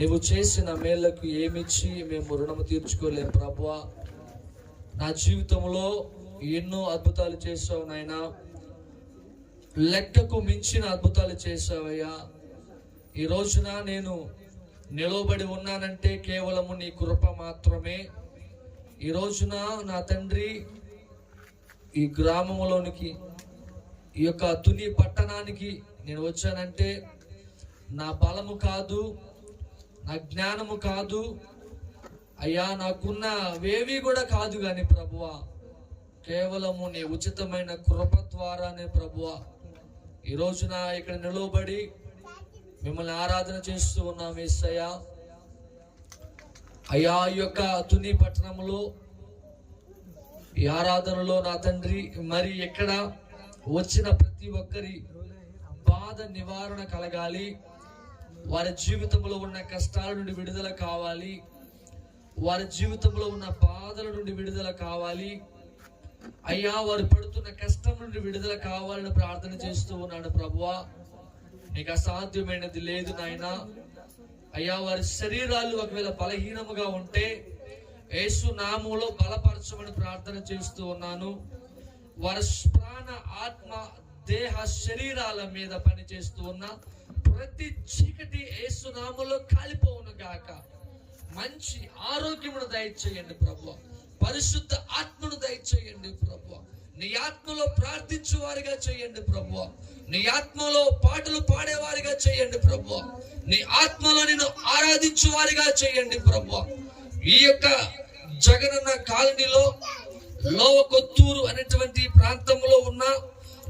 నీవు చేసిన మేళ్ళకు ఏమిచ్చి మేము రుణము తీర్చుకోలేం ప్రభా నా జీవితంలో ఎన్నో అద్భుతాలు చేసావు నాయన. లెక్కకు మించిన అద్భుతాలు చేసావయ్యా ఈ రోజున నేను నిలవబడి ఉన్నానంటే కేవలము నీ కృప మాత్రమే. ఈ రోజున నా తండ్రి ఈ గ్రామంలోనికి ఈ యొక్క తుని పట్టణానికి నేను వచ్చానంటే నా బలము కాదు నా జ్ఞానము కాదు. అయ్యా నాకున్న వేవి కూడా కాదు కానీ ప్రభువా. కేవలము నీ ఉచితమైన కృప ద్వారానే ప్రభువా. ఈ రోజున ఇక్కడ నిలవబడి మిమ్మల్ని ఆరాధన చేస్తూ ఉన్నాం ఏసయ్య. అయ్యా ఈ యొక్క తుని పట్టణంలో ఈ ఆరాధనలో నా తండ్రి మరి ఎక్కడ వచ్చిన ప్రతి ఒక్కరి బాధ నివారణ కలగాలి. వారి జీవితంలో ఉన్న కష్టాల నుండి విడుదల కావాలి. వారి జీవితంలో ఉన్న బాధల నుండి విడుదల కావాలి. అయ్యా వారు పడుతున్న కష్టం నుండి విడుదల కావాలని ప్రార్థన చేస్తూ ఉన్నాడు ప్రభువా. నీకు అసాధ్యమైనది లేదు నాయనా. అయ్యా వారి శరీరాలు ఒకవేళ బలహీనముగా ఉంటే యేసు నామంలో బలపరచమని ప్రార్థన చేస్తూ ఉన్నాను. వారి ప్రాణ ఆత్మ దేహ శరీరాల మీద పని చేస్తూ ప్రతి చీకటి యేసు నామంలో కాలిపోవును గాక. మంచి ఆరోగ్యమును దయచేయండి ప్రభు పరిశుద్ధ ఆత్మను దయచేయండి ప్రభు నీ ఆత్మలో ప్రార్థించు వారిగా చేయండి ప్రభు నీ ఆత్మలో పాటలు పాడేవారిగా చేయండి ప్రభు నీ ఆత్మలో నిన్ను ఆరాధించు వారిగా చేయండి ప్రభు ఈ యొక్క జగనన్న కాలనీలో లోవ కొత్తూరు అనేటువంటి ప్రాంతంలో ఉన్న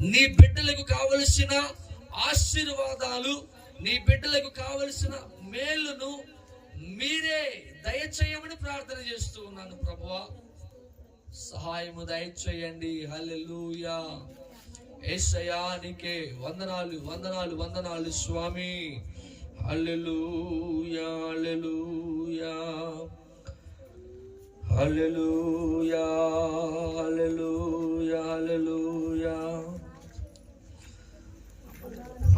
నీ బిడ్డలకు కావలసిన ఆశీర్వాదాలు నీ బిడ్డలకు కావలసిన మేలును మీరే దయచేయమని ప్రార్థన చేస్తూ ఉన్నాను ప్రభువా. సహాయము దయచేయండి. హల్లెలూయా. ఏసయానికే వందనాలు వందనాలు వందనాలు స్వామి. హల్లెలూయా హల్లెలూయా. Hallelujah hallelujah hallelujah.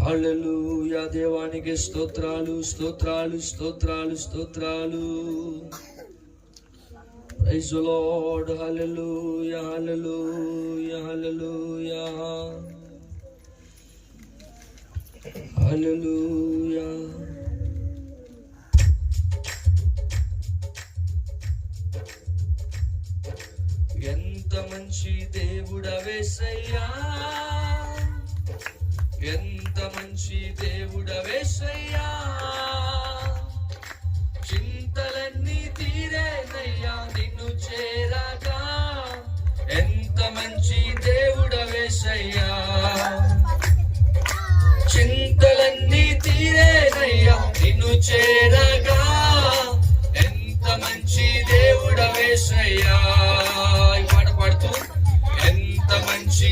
హల్లెలూయా దేవానికి స్తోత్రాలు స్తోత్రాలు స్తోత్రాలు స్తోత్రాలు. Praise lord hallelujah hallelujah hallelujah. Hallelujah. ఎంత మంచి దేవుడవేసయ్యా ఎంత మంచి దేవుడవేసయ్యా చింతలన్నీ తీరేనయ్యా నిన్ను చేరగా ఎంత మంచి దేవుడవేసయ్యా చింతలన్నీ తీరేనయ్యా నిన్ను చేరగా ఎంత మంచి దేవుడవేసయ్యా ఈ పాట పాడుతూ ఎంత మంచి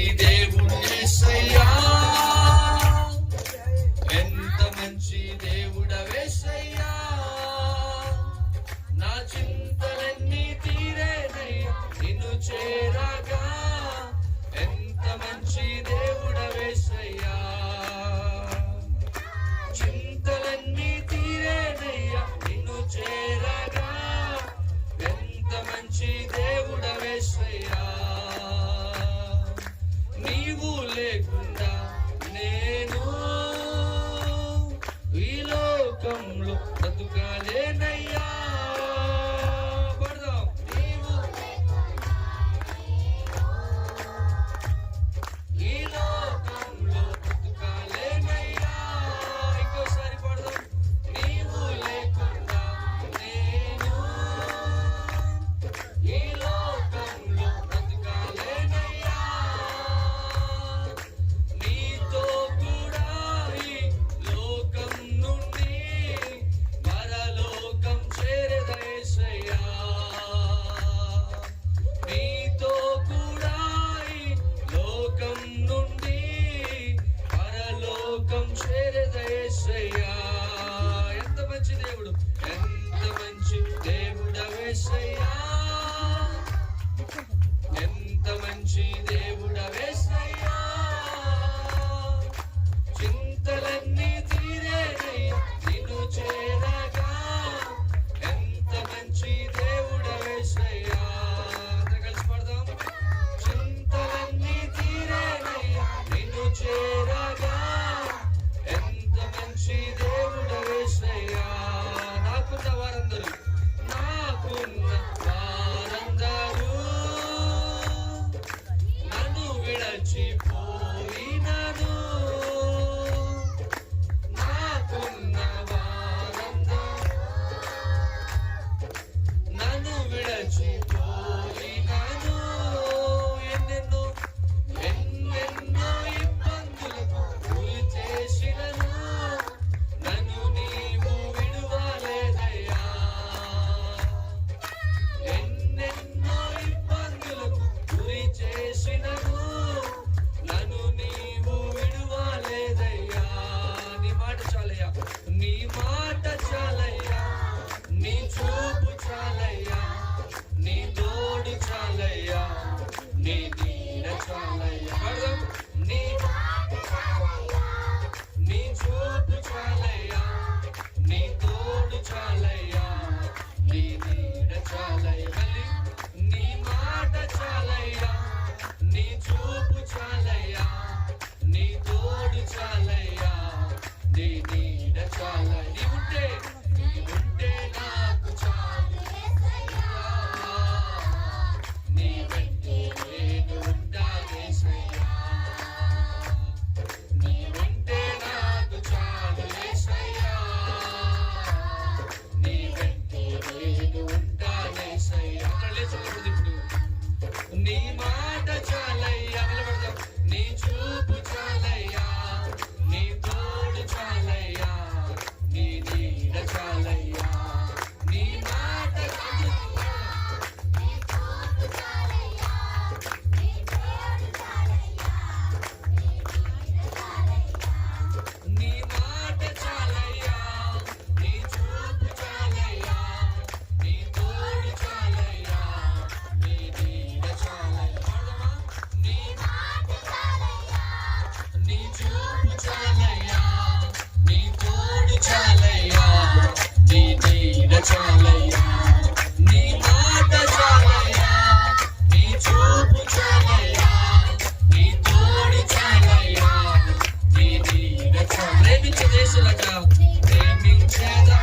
Yeah,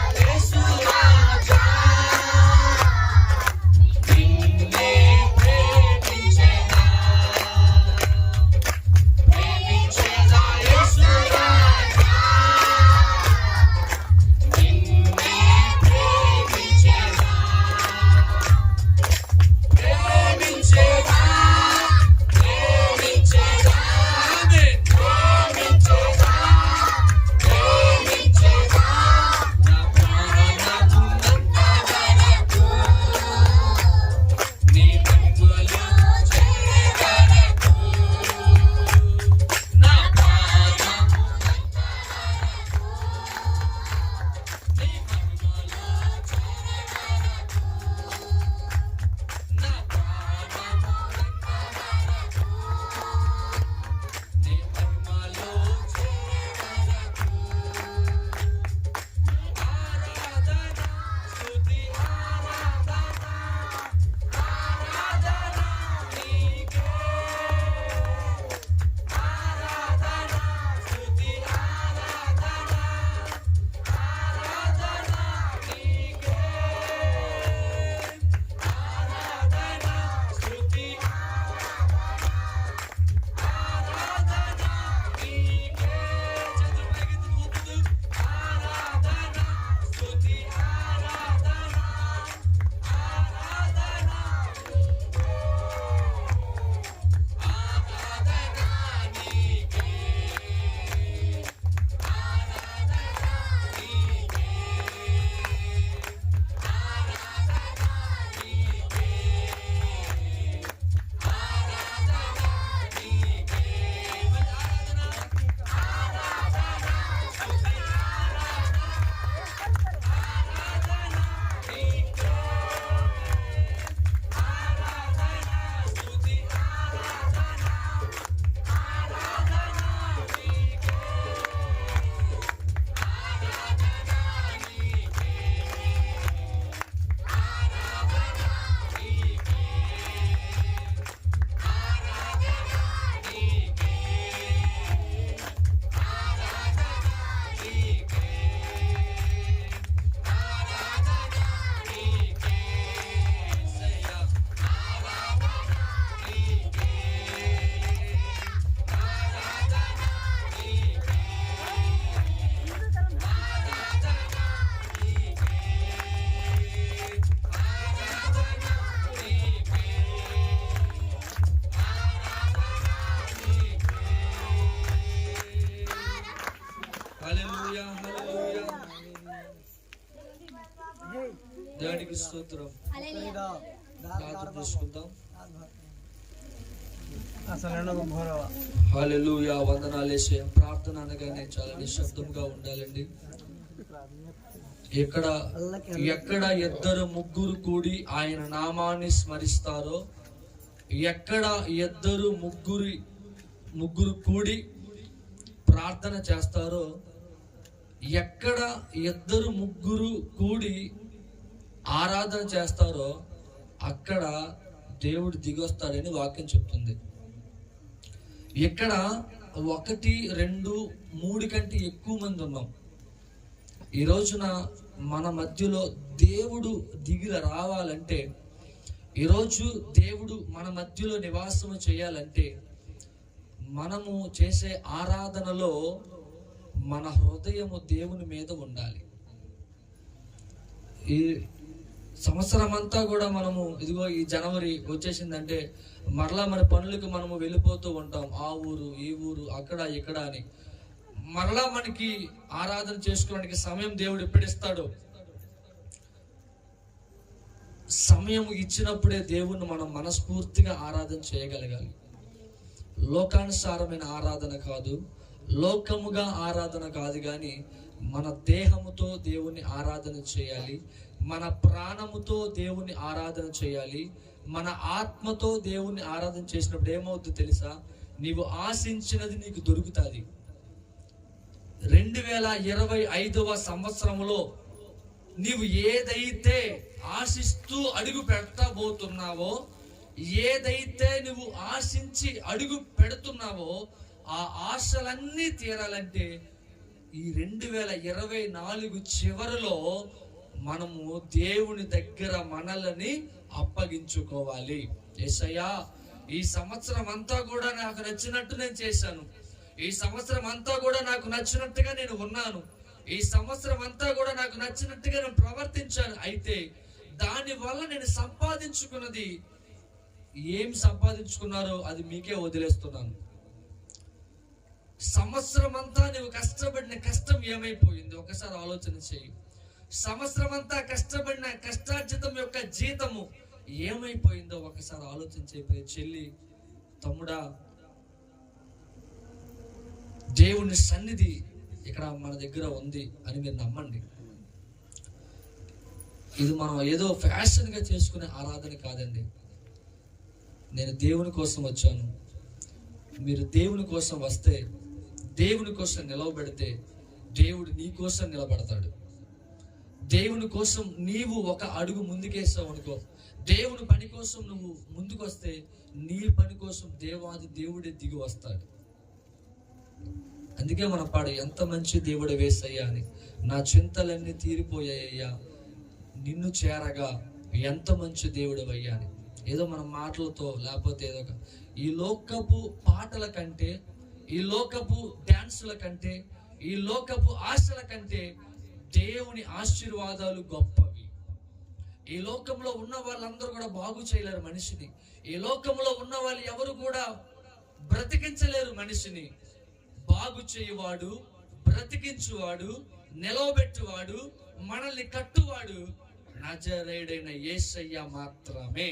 స్తోత్రం. చేసుకుందాం. హల్లెలూయా వందనాలేసే ప్రార్థన అనగానే చాలా నిశ్శబ్దంగా ఉండాలండి. ఎక్కడ ఎక్కడ ఇద్దరు ముగ్గురు కూడి ఆయన నామాన్ని స్మరిస్తారో ఎక్కడ ఇద్దరు ముగ్గురి ముగ్గురు కూడి ప్రార్థన చేస్తారో ఎక్కడ ఇద్దరు ముగ్గురు కూడి ఆరాధన చేస్తారో అక్కడ దేవుడు దిగొస్తాడని వాక్యం చెప్తుంది. ఇక్కడ ఒకటి రెండు మూడు కంటే ఎక్కువ మంది ఉన్నాం. ఈ రోజున మన మధ్యలో దేవుడు దిగి రావాలంటే ఈరోజు దేవుడు మన మధ్యలో నివాసము చేయాలంటే మనము చేసే ఆరాధనలో మన హృదయము దేవుని మీద ఉండాలి. ఈ సంవత్సరం అంతా కూడా మనము ఇదిగో ఈ జనవరి వచ్చేసిందంటే మరలా మన పనులకు మనము వెళ్ళిపోతూ ఉంటాం. ఆ ఊరు ఈ ఊరు అక్కడ ఇక్కడ అని. మరలా మనకి ఆరాధన చేసుకోవడానికి సమయం దేవుడు ఎప్పుడిస్తాడు సమయం ఇచ్చినప్పుడే దేవుణ్ణి మనం మనస్ఫూర్తిగా ఆరాధన చేయగలగాలి. లోకానుసారమైన ఆరాధన కాదు లోకముగా ఆరాధన కాదు కానీ మన దేహముతో దేవుని ఆరాధన చేయాలి. మన ప్రాణముతో దేవుని ఆరాధన చేయాలి. మన ఆత్మతో దేవుని ఆరాధన చేసినప్పుడు ఏమవుద్ది తెలుసా? నీవు ఆశించినది నీకు దొరుకుతుంది. రెండు వేల ఇరవై ఐదవ సంవత్సరములో నీవు ఏదైతే ఆశిస్తూ అడుగు పెట్టబోతున్నావో ఏదైతే నువ్వు ఆశించి అడుగు పెడుతున్నావో ఆ ఆశలన్నీ తీరాలంటే ఈ రెండు వేల ఇరవై నాలుగు చివరిలో మనము దేవుని దగ్గర మనల్ని అప్పగించుకోవాలి. ఏసయ్యా ఈ సంవత్సరం అంతా కూడా నాకు నచ్చినట్టు నేను చేశాను. ఈ సంవత్సరం అంతా కూడా నాకు నచ్చినట్టుగా నేను ఉన్నాను. ఈ సంవత్సరం అంతా కూడా నాకు నచ్చినట్టుగా నేను ప్రవర్తించాను. అయితే దాని వల్ల నేను సంపాదించుకున్నది ఏం సంపాదించుకున్నారో అది మీకే వదిలేస్తున్నాను. సంవత్సరం అంతా నువ్వు కష్టపడిన కష్టం ఏమైపోయింది? ఒకసారి ఆలోచన చేయి. సంవత్సరం అంతా కష్టపడిన కష్టార్జితం యొక్క జీతము ఏమైపోయిందో ఒకసారి ఆలోచన చేయి చెల్లి తమ్ముడా దేవుని సన్నిధి ఇక్కడ మన దగ్గర ఉంది అని మీరు నమ్మండి. ఇది మనం ఏదో ఫ్యాషన్గా చేసుకునే ఆరాధన కాదండి. నేను దేవుని కోసం వచ్చాను. మీరు దేవుని కోసం వస్తే దేవుని కోసం నిలవబెడితే దేవుడు నీ కోసం నిలబడతాడు. దేవుని కోసం నీవు ఒక అడుగు ముందుకేసావు అనుకో. దేవుని పని కోసం నువ్వు ముందుకొస్తే నీ పని కోసం దేవాది దేవుడే దిగి వస్తాడు. అందుకే మన పాడు ఎంత మంచి దేవుడు వేసయ్యా అని నా చింతలన్నీ తీరిపోయాయ్యా నిన్ను చేరగా ఎంత మంచి దేవుడు అయ్యా అని. ఏదో మన మాటలతో లేకపోతే ఏదో ఒక ఈ లోకపు పాటల కంటే ఈ లోకపు డ్యాన్సుల కంటే ఈ లోకపు ఆశల కంటే దేవుని ఆశీర్వాదాలు గొప్పవి. ఈ లోకంలో ఉన్న వాళ్ళందరూ కూడా బాగు చేయలేరు మనిషిని. ఈ లోకంలో ఉన్న వాళ్ళు ఎవరు కూడా బ్రతికించలేరు మనిషిని. బాగు చేయువాడు బ్రతికించువాడు నిలవబెట్టువాడు మనల్ని కట్టువాడు నజరేడైన ఏసయ్య మాత్రమే.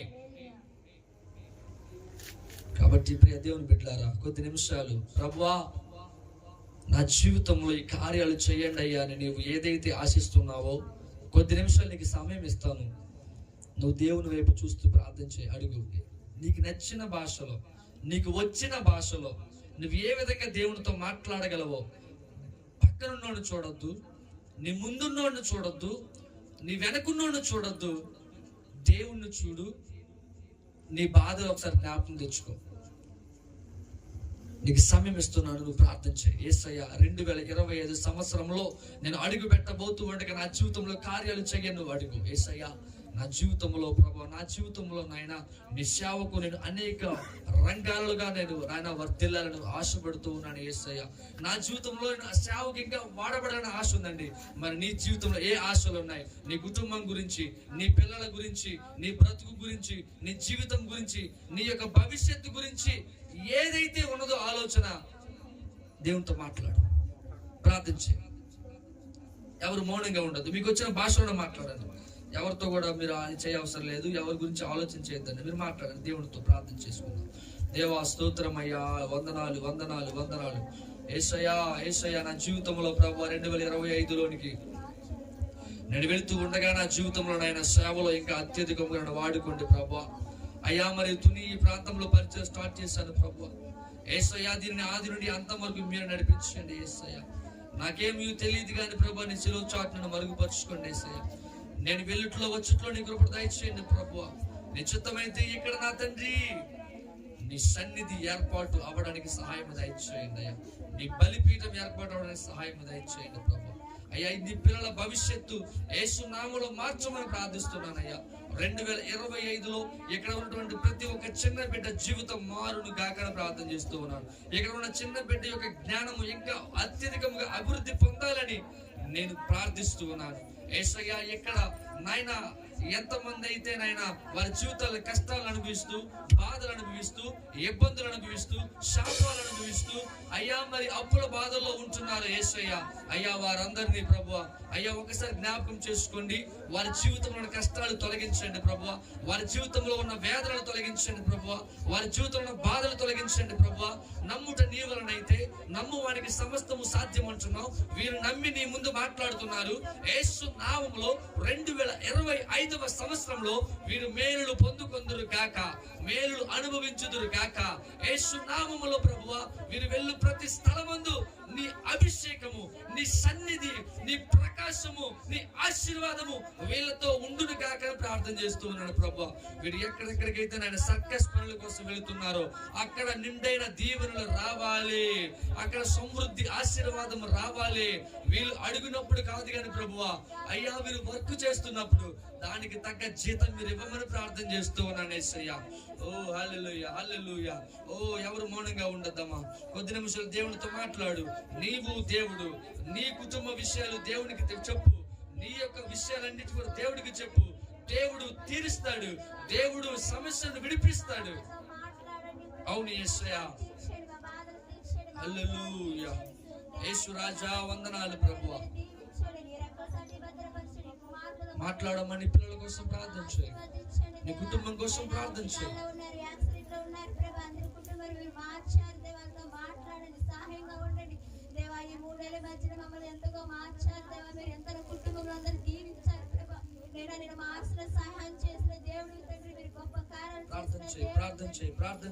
కాబట్టి ప్రియ దేవుని బిడ్డలారా కొద్ది నిమిషాలు. ప్రభువా నా జీవితంలో ఈ కార్యాలు చేయండి అయ్యా అని నీవు ఏదైతే ఆశిస్తున్నావో కొద్ది నిమిషాలు నీకు సమయం ఇస్తాను. నువ్వు దేవుని వైపు చూస్తూ ప్రార్థన చేయి అడుగు. నీకు నచ్చిన భాషలో నీకు వచ్చిన భాషలో నువ్వు ఏ విధంగా దేవునితో మాట్లాడగలవో పక్కనున్నోడు చూడొద్దు నీ ముందున్నోడిని చూడొద్దు నీ వెనకున్నోడిని చూడొద్దు. దేవుణ్ణి చూడు నీ బాధ ఒకసారి జ్ఞాపకం తెచ్చుకో. నీకు సమయం ఇస్తున్నాను నువ్వు ప్రార్థన చేయి. ఏసయ్య రెండు వేల ఇరవై ఐదు సంవత్సరంలో నేను అడుగు పెట్టబోతూ ఉండగా నా జీవితంలో కార్యాలు చేయను నువ్వు అడుగు. ఏసయ్య నా జీవితంలో ప్రభు నా జీవితంలో నాయన నిశావకు నేను అనేక రంగాలుగా నేను నాయన వర్ధిల్లాలని ఆశపడుతూ ఉన్నాను ఏసయ్య. నా జీవితంలో నా సేవకు ఇంకా వాడబడాలని ఆశ ఉందండి. మరి నీ జీవితంలో ఏ ఆశలు ఉన్నాయి? నీ కుటుంబం గురించి నీ పిల్లల గురించి నీ బ్రతుకు గురించి నీ జీవితం గురించి నీ యొక్క భవిష్యత్తు గురించి ఏదైతే ఉన్నదో ఆలోచన దేవునితో మాట్లాడు. ప్రార్థించే. ఎవరు మౌనంగా ఉండదు మీకు వచ్చిన భాషలో మాట్లాడండి. ఎవరితో కూడా మీరు అది చేయ అవసరం లేదు ఎవరి గురించి ఆలోచన చేయొద్దండి. మీరు మాట్లాడండి దేవుడితో ప్రార్థన చేసుకుందాం. దేవా స్తోత్రమయ్యా వందనాలు వందనాలు వందనాలు. ఏసయ్యా ఏసయ్యా నా జీవితంలో ప్రభు రెండు వేల ఇరవై ఐదులోనికి నేను వెళుతూ ఉండగా నా జీవితంలో నాయన సేవలో ఇంకా అత్యధికంగా నన్ను వాడుకోండి ప్రభా. అయ్యా మరి తుని ఈ ప్రాంతంలో పరిచయం స్టార్ట్ చేశాను ప్రభు. ఏసయ్యా దీనిని ఆది నుండి అంతం వరకు మీరు నడిపించండి ఏసయ్యా. నాకేమీ తెలియదు కానీ ప్రభు నీ సెలవు చాటు నన్ను మరుగుపరుచుకోండి ఏసయ్యా. నేను వెళ్ళిట్లో వచ్చిట్లో నీ కృప దయచేయండి ప్రభు. నీ చిత్తమైతే ఇక్కడ నా తండ్రి నీ సన్నిధి ఏర్పాటు అవ్వడానికి సహాయం దయచేయండి అయ్యా. నీ బలిపీఠం ఏర్పాటు అవ్వడానికి సహాయం దయచేయండి ప్రభు. అయ్యా ఇది పిల్లల భవిష్యత్తు. యేసు నామలో మార్చమని ప్రార్థిస్తున్నానయ్యా రెండు వేల ఇరవై ఐదులో ఇక్కడ ఉన్నటువంటి ప్రతి ఒక్క చిన్న బిడ్డ జీవితం మారును గాకని ప్రార్థన చేస్తూ ఉన్నాను. ఇక్కడ ఉన్న చిన్న బిడ్డ యొక్క జ్ఞానము ఇంకా అత్యధికంగా అభివృద్ధి పొందాలని నేను ప్రార్థిస్తూ ఉన్నాను. ఏసయ్యా ఎక్కడ? నాయన ఎంతమంది అయితే నాయన వారి జీవితాల కష్టాలను అనుభవిస్తూ బాధలు అనుభవిస్తూ ఇబ్బందులు అనుభవిస్తూ శాపాలు అనుభవిస్తూ అయ్యా మరి అప్పుల బాధల్లో ఉంటున్నారు ఏసయ్య అయ్యా వారందరినీ ప్రభు అయ్యా ఒకసారి జ్ఞాపకం చేసుకోండి. వారి జీవితంలో ఉన్న కష్టాలు తొలగించండి ప్రభు వారి జీవితంలో ఉన్న వేదనలు తొలగించండి ప్రభు వారి జీవితంలో ఉన్న బాధలు తొలగించండి ప్రభు నమ్ముట నీ వలనైతే నమ్ము వానికి సమస్తము సాధ్యం అంటున్నావు వీరు నమ్మి నీ ముందు మాట్లాడుతున్నారు. యేసు నామంలో రెండు వేల ఇరవై ఐదు ఐదవ సంవత్సరంలో వీరు మేలులు పొందుకొందురు గాక మేలులు అనుభవించుదురు గాక. యేసు నామములో ప్రభువ వీరు వెళ్ళు ప్రతి స్థలమందు నీ అభిషేకము నీ సన్నిధి నీ ప్రకాశము నీ ఆశీర్వాదము వీళ్ళతో ఉండును కాక ప్రార్థన చేస్తూ ఉన్నాడు ప్రభు. వీడు ఎక్కడెక్కడికైతే ఆయన సర్కస్ పనుల కోసం వెళుతున్నారో అక్కడ నిండైన దీవెనలు రావాలి. అక్కడ సమృద్ధి ఆశీర్వాదం రావాలి. వీళ్ళు అడుగునప్పుడు కాదు కానీ ప్రభువా అయ్యా వీరు వర్క్ చేస్తున్నప్పుడు దానికి తగ్గ జీతం మీరు ఇవ్వమని ప్రార్థన చేస్తూ ఉన్నాను ఏసయ్య. ఓ హల్లెలూయా హల్లెలూయా. ఓ ఎవరు మౌనంగా ఉండద్దమ్మా. కొద్ది నిమిషాలు దేవునితో మాట్లాడు. నీవు దేవుడు నీ కుటుంబ విషయాలు దేవునికి తె- చెప్పు. నీ యొక్క విషయాలన్నిటి కూడా దేవుడికి చెప్పు. దేవుడు తీరుస్తాడు. దేవుడు సమస్యను విడిపిస్తాడు. అవును యేసయ్య హల్లెలూయా. యేసు రాజా వందనాలు ప్రభు మాట్లాడమని పిల్లల కోసం ప్రార్థన చేయి. నీ కుటుంబం కోసం ప్రార్థన చేయి. దేవా ఈ మమ్మల్ని ఎంతగా మార్చారు దేవా మీరు ఎంత కుటుంబంలో అందరూ దీవించారు. ప్రభా నేను నేను మార్చిన సహాయం చేసిన దేవుడు తండ్రి మీరు గొప్ప కార్యాలు ప్రార్థన చేయి ప్రార్థన చేయి ప్రార్థన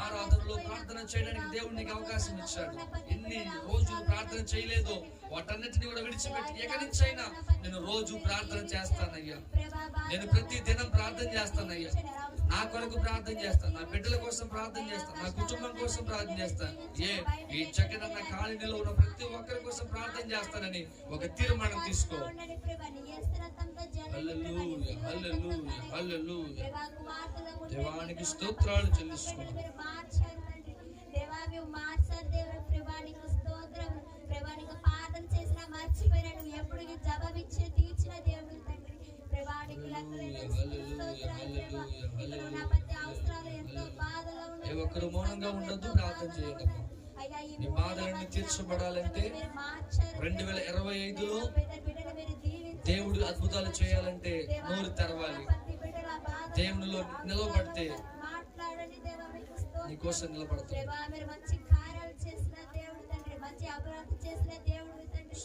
ఆరాధనలో ప్రార్థన చేయడానికి దేవుడు నీకు అవకాశం ఇచ్చాడు. ఎన్ని రోజులు ప్రార్థన చేయలేదో వాటన్నిటిని కూడా విడిచిపెట్టి ఎక్కడి నుంచి అయినా నేను రోజు ప్రార్థన చేస్తానయ్యా. నేను ప్రతి దినం ప్రార్థన చేస్తానయ్యా. నా కొరకు ప్రార్థన చేస్తాను నా బిడ్డల కోసం ప్రార్థన చేస్తాను నా కుటుంబం కోసం ప్రార్థన చేస్తాను ఏ ఈ జగనన్న కాలనీలో ఉన్న ప్రతి ఒక్కరి కోసం ప్రార్థన చేస్తానని ఒక తీర్మానం తీసుకో. దేవానికి స్తోత్రాలు చెల్లిస్తున్నాను మార్చారు దేవా, మార్చారు దేవుడు. ప్రభా, స్తోత్రం. ప్రభా, చేసినా మర్చిపోయినా నువ్వు ఎప్పుడు జవాబిచ్చే తీర్చిన దేవుడు తండ్రి. ప్రభా, నీకు ప్రతి అవసరాలు ఎంతో బాధలో ఏ ఒక్కరు మౌనంగా ఉండొద్దు ప్రార్థన చేయండి ఈ నీ బాధలన్నీ తీర్చబడాలంటే రెండు వేల ఇరవై ఐదులో దేవుడు అద్భుతాలు చేయాలంటే నోరు తెరవాలి. దేవునిలో స్తోత్రం. నీ కోసం నిలబడతాడు మంచి కార్యాలు చేసిన దేవుడు తండ్రి మంచి అభివృద్ధి చేసిన దేవుడు తండ్రి.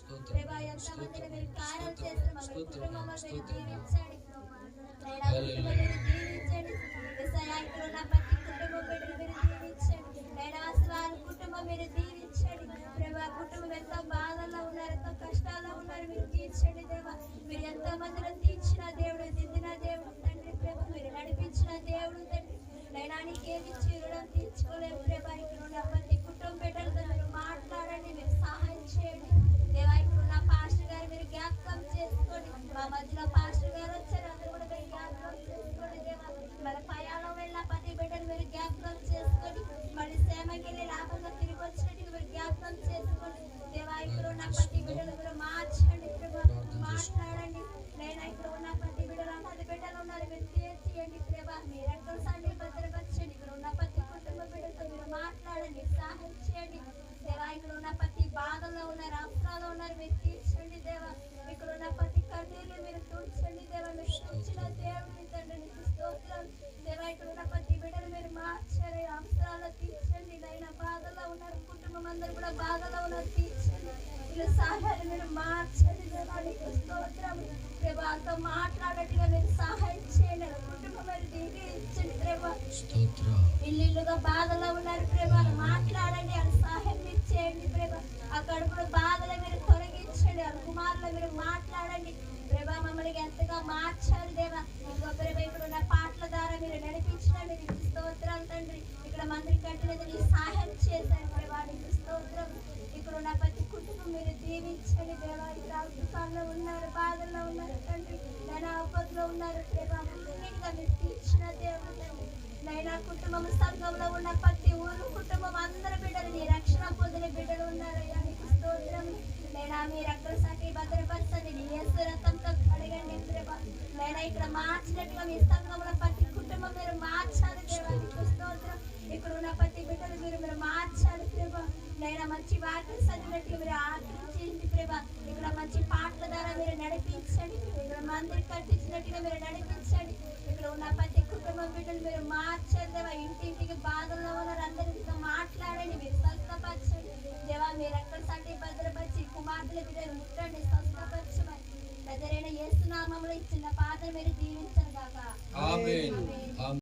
కార్యాలు చేసిన మీరు. దీవించండి. మీరు దీవించండి. కుటుంబం మీరు దీవించండి. దేవా కుటుంబం ఎంతో బాధల్లో ఉన్నారు ఎంతో కష్టాల్లో ఉన్నారు. మీరు తీర్చండి దేవా. మీరు ఎంతో మందిని తీర్చిన దేవుడు దిద్దిన దేవుడు తండ్రి ప్రేమ మీరు నడిపించిన దేవుడు తండ్రి. నైనా నీకేమి రుణం తీర్చుకోలేము ప్రేమ ఇక్కడ ఉన్న ప్రతి కుటుంబ బిడ్డలతో మీరు మాట్లాడండి మీరు సహాయం చేయండి. దేవా ఇక్కడ ఉన్న పాస్టర్ గారు మీరు జ్ఞాపకం తీర్చండి సహాయాలు మీరు మార్చండి దేవా నీకు స్తోత్రం. దేవాతో మాట్లాడట్టుగా మీరు సహాయం చేయండి కుటుంబం మీరు దీవించండి దేవా ఇల్లుగా బాధలో ఉన్నారు ప్రభా. మాట్లాడండి. వాళ్ళ సహాయం మీరు చేయండి ప్రభా. ఆ కడుపులో బాధలు మీరు తొలగించండి. వాళ్ళ కుమారులు మీరు మాట్లాడండి. ప్రభా మమ్మల్ని ఎంతగా మార్చారు దేవా. ఇంకో ప్రభా ఇక్కడ ఉన్న పాటల ద్వారా మీరు నడిపించిన మీరు స్తోత్రాలు తండ్రి. ఇక్కడ మందిరి కట్టినది నీ సహాయం చేశారు ప్రభా. నీకు స్తోత్రం. ఇక్కడ ఉన్న మీరు దీవించండి దేవా ఇక్కడ ఉన్నారు బాధల్లో ఉన్నారు తండ్రి. నైనా ఆపదలో ఉన్నారు ప్రభా. అన్నిటిగా మీరు తీర్చిన దేవుడు తండ్రి నైనా కుటుంబం సంఘంలో ఉన్న ప్రతి ఊరు కుటుంబం అందరి బిడ్డలు నీ రక్షణ పొందిన బిడ్డలు ఉన్నారయ్యా నీకు స్తోత్రం నైనా మీ రక్తసాకి భద్రపరచండి. నీ యేసు రక్తంతో కడగండి ప్రభా. నైనా ఇక్కడ మార్చినట్టుగా మీ సంఘంలో ప్రతి కుటుంబం మీరు మార్చాలి దేవా నీకు స్తోత్రం ఇక్కడ ఉన్న ప్రతి బిడ్డలు మీరు మీరు మార్చాలి ప్రభా నైనా మంచి వాక్యం చదివినట్టుగా మీరు ఆకర్షించండి ప్రభా. ఇక్కడ మంచి పాటల ద్వారా మీరు నడిపించండి. ఇక్కడ మందిరి కట్టించినట్టుగా మీరు నడిపించండి. ఇక్కడ ఉన్న ప్రతి కుటుంబం బిడ్డలు మీరు మార్చండి ఇంటింటికి బాధల్లో ఉన్నారు. అందరితో మాట్లాడండి. మీరు స్వస్థపరచండి. దేవా మీరు ఎక్కడ సంటి భద్రపరిచి కుమార్తెల బిడ్డలు ముట్టండి స్వస్థపరచమని. ఎదురైన ఏసునామంలో ఇచ్చిన పాత్ర మీరు దీవించరు కాక